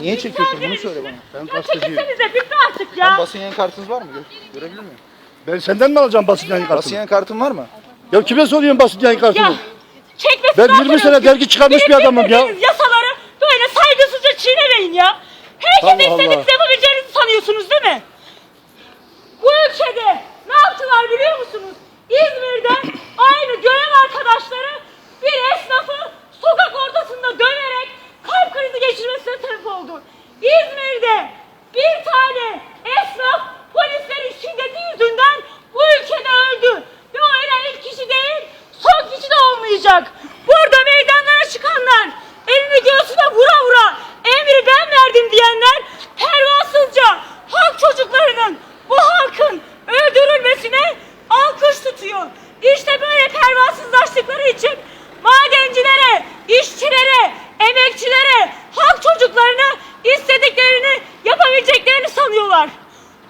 Niye çekiyorsun bunu söyle bana. Ben Ya gazeteciyim. çekilsenize bitti artık Tam ya. basın yayın kartınız var mı? Gö- görebilir miyim? Ben senden mi alacağım basın yayın Basın kartını? yayın kartın var mı? Ya kime soruyorsun basın yayın Ya kartını? çekmesin Ben 20 artık. sene dergi çıkarmış bir adamım ya. Yasaları böyle saygısızca çiğnemeyin ya. Herkes Allah istediğinizi Allah. yapabileceğinizi sanıyorsunuz değil mi? Bu ülkede ne yaptılar biliyor musunuz? İzmir'de oldu. İzmir'de bir tane esnaf polislerin şiddeti yüzünden bu ülkede öldü. Ve o ölen ilk kişi değil, son kişi de olmayacak. Burada meydanlara çıkanlar, elini göğsüne vura vura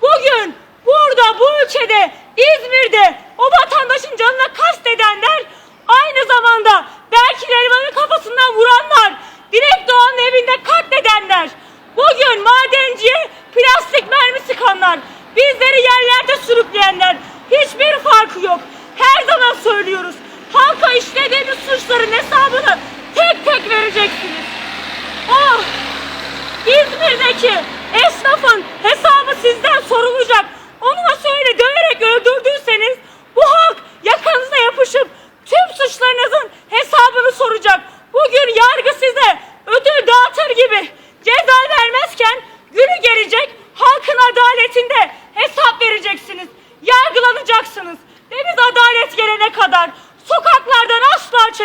Bugün burada bu ülkede İzmir'de o vatandaşın canına kastedenler aynı zamanda belki Neriman'ın kafasından vuranlar, Dilek Doğan'ın evinde katledenler, bugün madenciye plastik mermi sıkanlar, bizleri yerlerde sürükleyenler hiçbir farkı yok. Her zaman söylüyoruz. Halka işlediğiniz suçların hesabını tek tek vereceksiniz.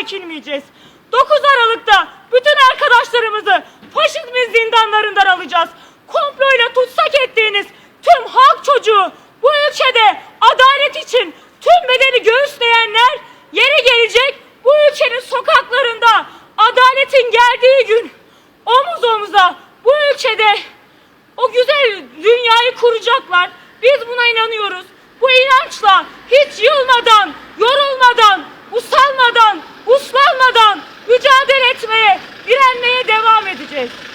Asla çekilmeyeceğiz. 9 Aralık'ta bütün arkadaşlarımızı faşizmin zindanlarından alacağız. Komployla tutsak ettiğiniz tüm halk çocuğu bu ülkede adalet için tüm bedeni göğüsleyenler yeri gelecek bu ülkenin sokaklarında adaletin geldiği gün omuz omuza bu ülkede o güzel dünyayı kuracaklar. Biz buna inanıyoruz. Bu inançla hiç yılmadan, শেষ